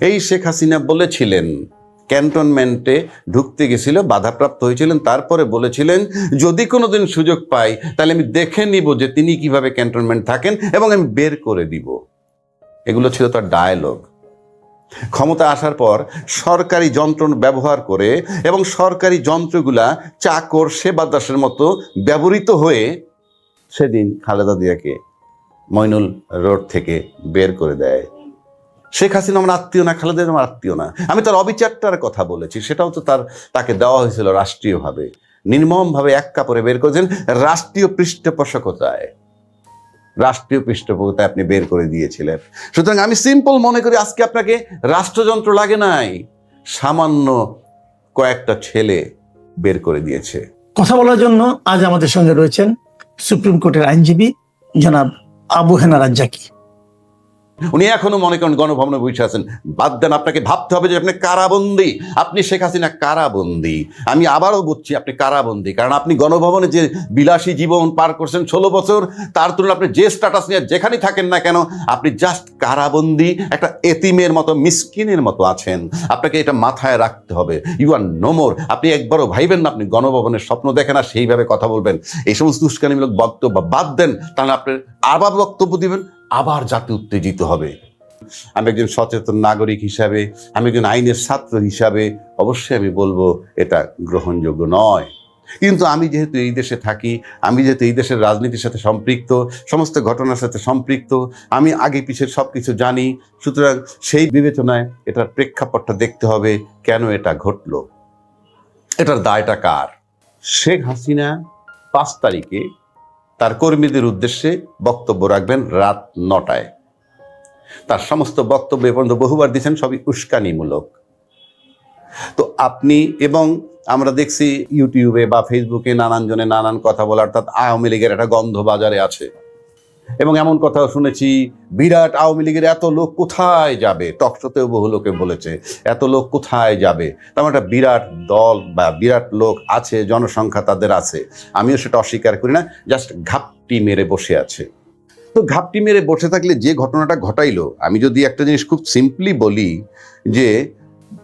এই শেখ হাসিনা বলেছিলেন, ক্যান্টনমেন্টে ঢুকতে গেছিল, বাধাপ্রাপ্ত হয়েছিলেন, তারপরে বলেছিলেন, যদি কোনোদিন সুযোগ পাই, তাহলে আমি দেখে নিব যে তিনি কীভাবে ক্যান্টনমেন্ট থাকেন এবং আমি বের করে দিব। এগুলো ছিল তার ডায়ালগ ক্ষমতা আসার পর সরকারি যন্ত্র ব্যবহার করে এবং সরকারি যন্ত্রগুলা চাকর সেবা দাসের মতো ব্যবহৃত হয়ে সেদিন খালেদা দিয়াকে মইনুল রোড থেকে বের করে দেয়। শেখ হাসিনা আমার আত্মীয় না, খালেদা আমার আত্মীয় না। আমি তার অবিচারটার কথা বলেছি, সেটাও তো তার, তাকে দেওয়া হয়েছিল রাষ্ট্রীয়ভাবে। নির্মমভাবে এক কাপড়ে বের করেছেন রাষ্ট্রীয় পৃষ্ঠপোষকতায়। রাষ্ট্রীয় পৃষ্ঠপোষকতায় আপনি বের করে দিয়েছিলেন। সুতরাং আমি সিম্পল মনে করি, আজকে আপনাকে রাষ্ট্রযন্ত্র লাগে নাই, সামান্য কয়েকটা ছেলে বের করে দিয়েছে। কথা বলার জন্য আজ আমাদের সঙ্গে রয়েছেন সুপ্রিম কোর্টের আইনজীবী জনাব আবু হেনা রাজ্জাকি। উনি এখনও মনে করেন গণভবনে বসে আছেন। বাদ দেন, আপনাকে ভাবতে হবে যে আপনি কারাবন্দি। আপনি শেখ হাসিনা কারাবন্দি। আমি আবারও বলছি, আপনি কারাবন্দি। কারণ আপনি গণভবনে যে বিলাসী জীবন পার করছেন ষোলো বছর, তার তুলনায় আপনি যে স্ট্যাটাস নিয়ে যেখানেই থাকেন না কেন, আপনি জাস্ট কারাবন্দি, একটা এতিমের মতো, মিসকিনের মতো আছেন। আপনাকে এটা মাথায় রাখতে হবে। ইউ আর নোমোর আপনি একবারও ভাইবেন না, আপনি গণভবনের স্বপ্ন দেখেন আর সেইভাবে কথা বলবেন। এই সমস্ত উস্কানিমূলক বক্তব্য বাদ দেন, তাহলে আপনি আবার বক্তব্য দিবেন। আবার জাতি উত্তেজিত হবে। আমি একজন সচেতন নাগরিক হিসাবে, আমি একজন আইনের ছাত্র হিসাবে অবশ্যই আমি বলব, এটা গ্রহণযোগ্য নয়। কিন্তু আমি যেহেতু এই দেশে থাকি, আমি যেহেতু এই দেশের রাজনীতির সাথে সম্পৃক্ত, সমস্ত ঘটনার সাথে সম্পৃক্ত, আমি আগে পিছের সব কিছু জানি, সুতরাং সেই বিবেচনায় এটার প্রেক্ষাপটটা দেখতে হবে, কেন এটা ঘটলো? এটার দায়টা কার? শেখ হাসিনা পাঁচ তারিখে তার কর্মীদের উদ্দেশ্যে বক্তব্য রাখবেন রাত নটায়। তার সমস্ত বক্তব্য এ পর্যন্ত বহুবার দিচ্ছেন সবই উস্কানিমূলক। তো আপনি এবং আমরা দেখছি ইউটিউবে বা ফেসবুকে নানান জনে নানান কথা বলা, অর্থাৎ আওয়ামী লীগের একটা গন্ধ বাজারে আছে। এবং এমন কথাও শুনেছি, বিরাট আওয়ামী লীগের এত লোক কোথায় যাবে? টকশোতেও বহু লোকে বলেছে, এত লোক কোথায় যাবে? তেমন একটা বিরাট দল বা বিরাট লোক আছে, জনসংখ্যা তাদের আছে। আমিও সেটা অস্বীকার করি না, জাস্ট ঘাপটি মেরে বসে আছে। তো ঘাপটি মেরে বসে থাকলে যে ঘটনাটা ঘটাইলো, আমি যদি একটা জিনিস খুব সিম্পলি বলি যে,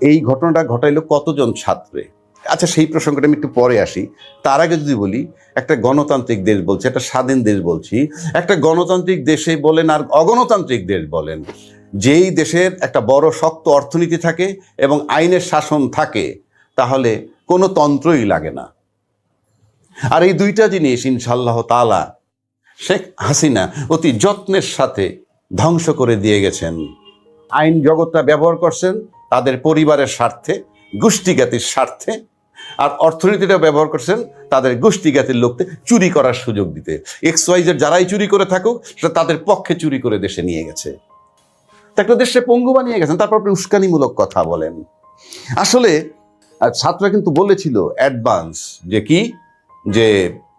এই ঘটনাটা ঘটাইলো কতজন ছাত্রে? আচ্ছা সেই প্রসঙ্গটা আমি একটু পরে আসি। তার আগে যদি বলি, একটা গণতান্ত্রিক দেশ বলছি, একটা স্বাধীন দেশ বলছি, একটা গণতান্ত্রিক দেশে বলেন আর অগণতান্ত্রিক দেশ বলেন, যেই দেশের একটা বড় শক্ত অর্থনীতি থাকে এবং আইনের শাসন থাকে, তাহলে কোনো তন্ত্রই লাগে না। আর এই দুইটা জিনিস ইনশাল্লাহ তালা শেখ হাসিনা অতি যত্নের সাথে ধ্বংস করে দিয়ে গেছেন। আইন জগৎটা ব্যবহার করছেন, তাদের পরিবারের স্বার্থে গোষ্ঠীজ্ঞাতির স্বার্থে আর অর্থনীতিটা ব্যবহার করছেন তাদের গোষ্ঠীজ্ঞাতির লোককে চুরি করার সুযোগ দিতে। এক্স ওয়াইজের যারাই চুরি করে থাকুক, সেটা তাদের পক্ষে চুরি করে দেশে নিয়ে গেছে। একটা দেশে পঙ্গু বানিয়ে গেছেন, তারপর আপনি উস্কানিমূলক কথা বলেন। আসলে ছাত্ররা কিন্তু বলেছিল অ্যাডভান্স যে কি? যে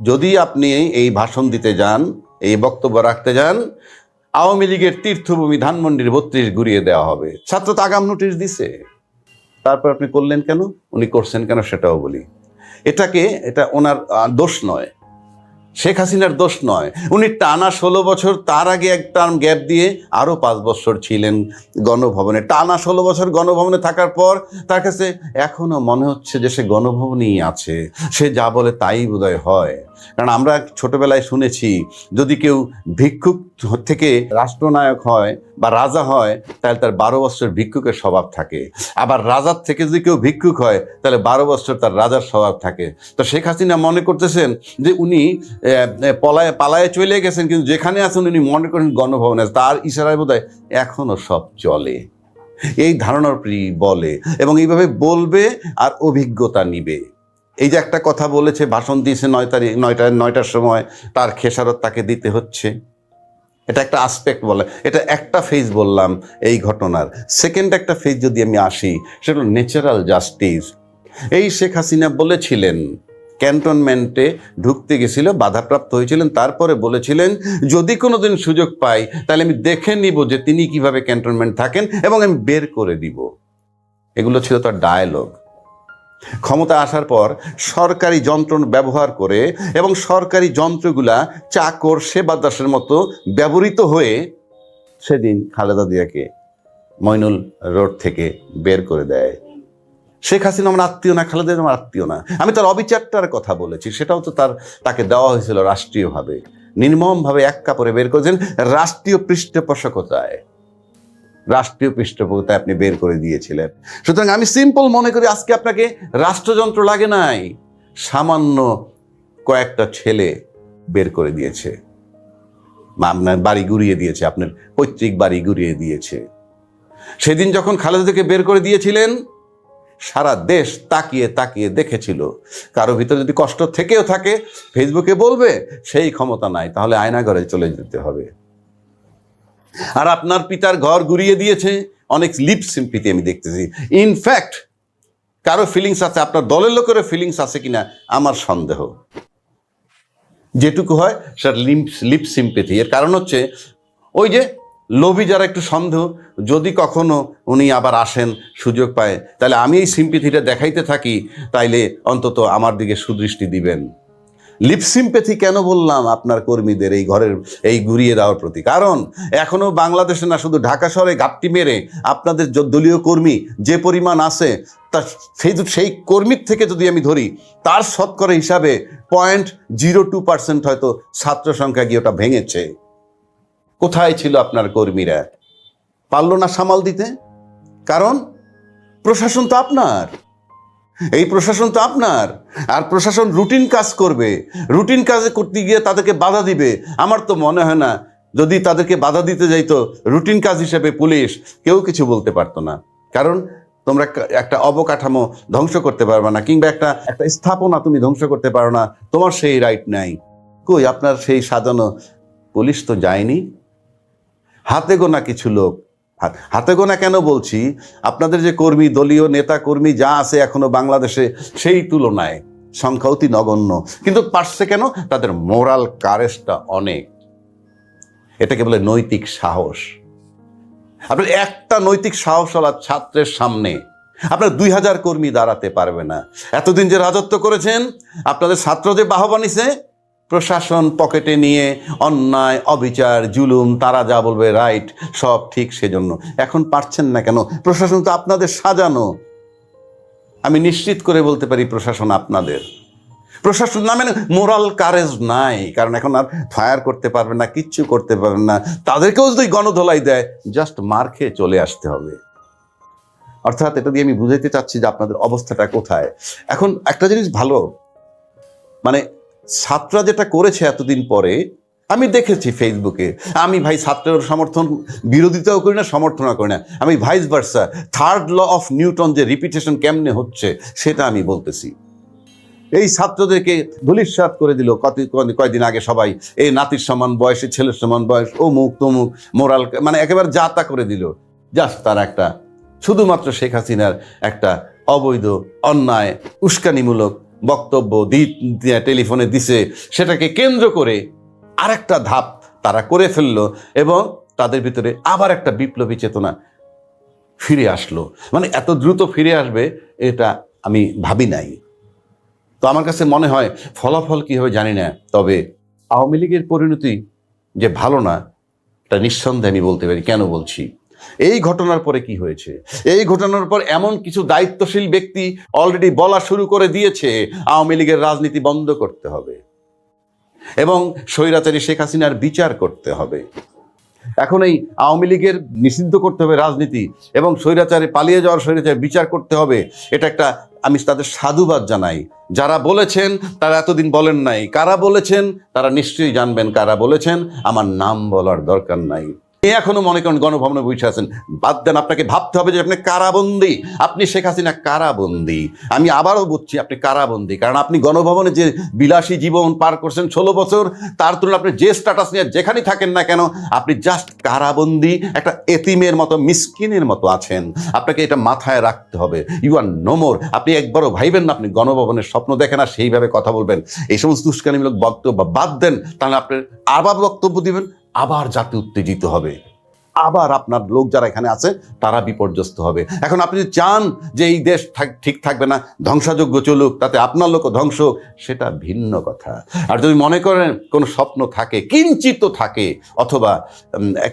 যদি আপনি এই ভাষণ দিতে যান, এই বক্তব্য রাখতে যান, আওয়ামী লীগের তীর্থভূমি ধানমন্ডির বত্রিশ ঘুরিয়ে দেওয়া হবে। ছাত্র তো আগাম নোটিশ দিছে। তারপর আপনি করলেন কেন? উনি করছেন কেন সেটাও বলি। এটাকে, এটা ওনার দোষ নয়। শেখ হাসিনার দোষ নয়। উনি টানা ষোলো বছর, তার আগে এক টার্ম গ্যাপ দিয়ে আরও পাঁচ বছর ছিলেন গণভবনে। টানা ষোলো বছর গণভবনে থাকার পর তার কাছে এখনও মনে হচ্ছে যে সে গণভবনেই আছে। সে যা বলে তাই বোধহয় হয়। কারণ আমরা ছোটবেলায় শুনেছি, যদি কেউ ভিক্ষুক থেকে রাষ্ট্রনায়ক হয় বা রাজা হয়, তাহলে তার বারো বছর ভিক্ষুকের স্বভাব থাকে। আবার রাজার থেকে যদি কেউ ভিক্ষুক হয়, তাহলে বারো বছর তার রাজার স্বভাব থাকে। তো শেখ হাসিনা মনে করতেছেন যে উনি পলায়, পালায়ে চলে গেছেন, কিন্তু যেখানে আছেন উনি মনে করেন গণভবনে আছে। তার ইশারায় বোধ হয় এখনও সব চলে। এই ধারণার বলে। এবং এইভাবে বলবে আর অভিজ্ঞতা নিবে। এই যে একটা কথা বলেছে, ভাষণ দিয়েছে নয় তারিখ, নয়টা, নয়টার সময়, তার খেসারত তাকে দিতে হচ্ছে। এটা একটা আসপেক্ট বলে। এটা একটা ফেজ বললাম এই ঘটনার। সেকেন্ড একটা ফেজ যদি আমি আসি, সেটা ন্যাচারাল জাস্টিস এই শেখ হাসিনা বলেছিলেন ক্যান্টনমেন্টে ঢুকতে গেছিল, বাধাপ্রাপ্ত হয়েছিলেন, তারপরে বলেছিলেন, যদি কোনোদিন সুযোগ পাই, তাহলে আমি দেখে নিব যে তিনি কীভাবে ক্যান্টনমেন্ট থাকেন এবং আমি বের করে দিব। এগুলো ছিল তার ডায়ালগ ক্ষমতা আসার পর সরকারি যন্ত্র ব্যবহার করে এবং সরকারি যন্ত্রগুলা চাকর সেবা দাসের মতো ব্যবহৃত হয়ে সেদিন খালেদা দিয়াকে মইনুল রোড থেকে বের করে দেয়। শেখ হাসিনা আমার আত্মীয় না, খালেদা আমার আত্মীয় না। আমি তার অবিচারটার কথা বলেছি, সেটাও তো তার, তাকে দেওয়া হয়েছিল রাষ্ট্রীয়ভাবে। নির্মমভাবে এক কাপড়ে বের করেছেন রাষ্ট্রীয় পৃষ্ঠপোষকতায়। রাষ্ট্রীয় পৃষ্ঠপোষকতায় আপনি বের করে দিয়েছিলেন। সুতরাং আমি সিম্পল মনে করি, আজকে আপনাকে রাষ্ট্রযন্ত্র লাগে নাই, সামান্য কয়েকটা ছেলে বের করে দিয়েছে। আপনার বাড়ি গুড়িয়ে দিয়েছে, আপনার পৈতৃক বাড়ি গুড়িয়ে দিয়েছে। সেদিন যখন খালেদাকে বের করে দিয়েছিলেন, সারা দেশ তাকিয়ে তাকিয়ে দেখেছিল। কারও ভিতরে যদি কষ্ট থেকেও থাকে ফেসবুকে বলবে, সেই ক্ষমতা নাই, তাহলে আয়নাঘরে চলে যেতে হবে। আর আপনার পিতার ঘর গুড়িয়ে দিয়েছে। অনেক লিপ সিম্পিতে আমি দেখতেছি। ইনফ্যাক্ট কারও ফিলিংস আছে, আপনার দলের লোকেরও ফিলিংস আছে কিনা, আমার সন্দেহ। যেটুকু হয়, সেটা লিপ লিপ সিম্পেথি এর কারণ হচ্ছে, ওই যে লোভী যারা একটু সন্দেহ, যদি কখনো উনি আবার আসেন, সুযোগ পায়, তাহলে আমি এই সিম্পেথিটা দেখাইতে থাকি, তাইলে অন্তত আমার দিকে সুদৃষ্টি দিবেন। লিপ সিম্পেথি কেন বললাম আপনার কর্মীদের এই ঘরের, এই ঘুরিয়ে দেওয়ার প্রতি? কারণ এখনও বাংলাদেশে না শুধু ঢাকা শহরে ঘাপটি মেরে আপনাদের দলীয় কর্মী যে পরিমাণ আছে, তা সেই সেই কর্মীর থেকে যদি আমি ধরি, তার শতকরা হিসাবে পয়েন্ট জিরো টু পার্সেন্ট হয়তো ছাত্র সংখ্যা গিয়ে ওটা ভেঙেছে। কোথায় ছিল আপনার কর্মীরা? পারল না সামাল দিতে? কারণ প্রশাসন তো আপনার। এই প্রশাসন তো আপনার। আর প্রশাসন রুটিন কাজ করবে। রুটিন কাজে করতে গিয়ে তাদেরকে বাধা দিবে। আমার তো মনে হয় না, যদি তাদেরকে বাধা দিতে যাইতো, রুটিন কাজ হিসেবে পুলিশ কেউ কিছু বলতে পারতো না। কারণ তোমরা একটা অবকাঠামো ধ্বংস করতে পারবে না, কিংবা একটা একটা স্থাপনা তুমি ধ্বংস করতে পারো না। তোমার সেই রাইট নাই। কই, আপনার সেই সাজানো পুলিশ তো যায়নি। হাতে গোনা কিছু লোক। হাত- গোনা কেন বলছি? আপনাদের যে কর্মী, দলীয় নেতা কর্মী যা আছে এখনও বাংলাদেশে সেই তুলনায় সংখ্যা অতি নগণ্য। কিন্তু পারছে কেন? তাদের মোরাল কারেজটা অনেক। এটাকে বলে নৈতিক সাহস। আপনার একটা নৈতিক সাহস সাহসওয়ালা ছাত্রের সামনে। আপনার দুই হাজার কর্মী দাঁড়াতে পারবে না। এতদিন যে রাজত্ব করেছেন, আপনাদের ছাত্র যে বাহবা নিছে প্রশাসন পকেটে নিয়ে অন্যায়, অবিচার, জুলুম, তারা যা বলবে রাইট, সব ঠিক সেজন্য। এখন পারছেন না কেন? প্রশাসন তো আপনাদের সাজানো। আমি নিশ্চিত করে বলতে পারি প্রশাসন আপনাদের। প্রশাসন না মানে মোরাল কারেজ নাই, কারণ এখন আর ফায়ার করতে পারবে না, কিচ্ছু করতে পারবে না। তাদেরকেও যদি গণধোলাই দেয়, জাস্ট মার খেয়ে চলে আসতে হবে। অর্থাৎ এটা দিয়ে আমি বুঝাইতে চাচ্ছি যে আপনাদের অবস্থাটা কোথায়। এখন একটা জিনিস ভালো মানে ছাত্ররা যেটা করেছে এতদিন পরে, আমি দেখেছি ফেসবুকে আমি ভাই ছাত্রের সমর্থন, বিরোধিতাও করি না, সমর্থনও করি না। আমি vice versa third law of Newton যে রিপিটেশন কেমনে হচ্ছে, সেটা আমি বলতেছি। এই ছাত্রদেরকে ধুলিস্বাদ করে দিল কত কয়- কয়দিন আগে সবাই, এই নাতির সমান বয়সে ছেলের সমান বয়স, অমুক, তমুক মোরাল মানে একেবারে যাতা করে দিল। জাস্ট তার একটা, শুধুমাত্র শেখ হাসিনার একটা অবৈধ, অন্যায়, উস্কানিমূলক বক্তব্য দি টেলিফোনে দিছে, সেটাকে কেন্দ্র করে আরেকটা ধাপ তারা করে ফেলল এবং তাদের ভিতরে আবার একটা বিপ্লবী চেতনা ফিরে আসলো। মানে এত দ্রুত ফিরে আসবে, এটা আমি ভাবি নাই। তো আমার কাছে মনে হয় ফলাফল কী হবে জানি না, তবে আওয়ামী লীগের পরিণতি যে ভালো না, এটা নিঃসন্দেহে আমি বলতে পারি। কেন বলছি? এই ঘটনার পরে কি হয়েছে? এই ঘটনার পর এমন কিছু দায়িত্বশীল ব্যক্তি অলরেডি বলা শুরু করে দিয়েছে, আওয়ামী লীগের রাজনীতি বন্ধ করতে হবে এবং স্বৈরাচারী শেখ হাসিনার বিচার করতে হবে। এখন এই আওয়ামী লীগের নিষিদ্ধ করতে হবে রাজনীতি এবং স্বৈরাচারে পালিয়ে যাওয়ার স্বৈরাচারে বিচার করতে হবে, এটা একটা আমি তাদের সাধুবাদ জানাই। যারা বলেছেন, তারা এতদিন বলেন নাই। কারা বলেছেন, তারা নিশ্চয়ই জানবেন কারা বলেছেন। আমার নাম বলার দরকার নাই। এখনও মনে করেন গণভবনে বসে আছেন। বাদ দেন, আপনাকে ভাবতে হবে যে আপনি কারাবন্দি। আপনি শেখ হাসিনা কারাবন্দি। আমি আবারও বলছি, আপনি কারাবন্দি। কারণ আপনি গণভবনে যে বিলাসী জীবন পার করছেন ষোলো বছর, তার তুলনায় আপনি যে স্ট্যাটাস নিয়ে যেখানেই থাকেন না কেন, আপনি জাস্ট কারাবন্দি, একটা এতিমের মতো, মিসকিনের মতো আছেন। আপনাকে এটা মাথায় রাখতে হবে। ইউ আর নোমোর আপনি একবারও ভাইবেন না, আপনি গণভবনের স্বপ্ন দেখেন আর সেইভাবে কথা বলবেন। এই সমস্ত উস্কানিমূলক বক্তব্য বাদ দেন, তাহলে আপনি আবার বক্তব্য দিবেন। আবার জাতি উত্তেজিত হবে, আবার আপনার লোক যারা এখানে আছে, তারা বিপর্যস্ত হবে। এখন আপনি যদি চান যে এই দেশ ঠিক থাকবে না ধ্বংসযোগ্য চলুক, তাতে আপনার লোকও ধ্বংস সেটা ভিন্ন কথা। আর যদি মনে করেন কোনো স্বপ্ন থাকে, কিঞ্চিত থাকে, অথবা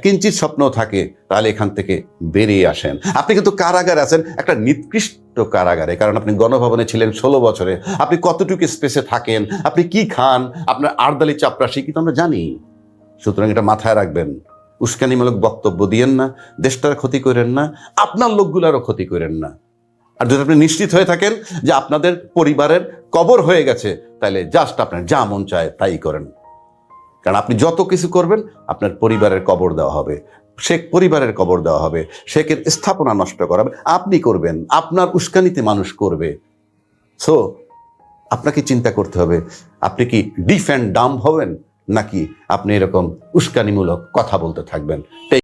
কিঞ্চিত স্বপ্ন থাকে, তাহলে এখান থেকে বেরিয়ে আসেন। আপনি কিন্তু কারাগারে আছেন, একটা নিকৃষ্ট কারাগারে, কারণ আপনি গণভবনে ছিলেন ষোলো বছরে। আপনি কতটুকু স্পেসে থাকেন, আপনি কি খান, আপনার আর্দালি চাপরাশি কিন্তু আমরা জানি। সুতরাং এটা মাথায় রাখবেন। উস্কানিমূলক বক্তব্য দিয়েন না, দেশটার ক্ষতি করেন না, আপনার লোকগুলারও ক্ষতি করেন না। আর যদি আপনি নিশ্চিত হয়ে থাকেন যে আপনাদের পরিবারের কবর হয়ে গেছে, তাহলে জাস্ট আপনার যা মন চায় তাই করেন। কারণ আপনি যত কিছু করবেন, আপনার পরিবারের কবর দেওয়া হবে, শেখ পরিবারের কবর দেওয়া হবে, শেখের স্থাপনা নষ্ট করা হবে। আপনি করবেন, আপনার উস্কানিতে মানুষ করবে। সো আপনাকে চিন্তা করতে হবে, আপনি কি ডিফ অ্যান্ড ডাম হবেন? নাকি আপনি এরকম উস্কানিমূলক কথা বলতে থাকবেন?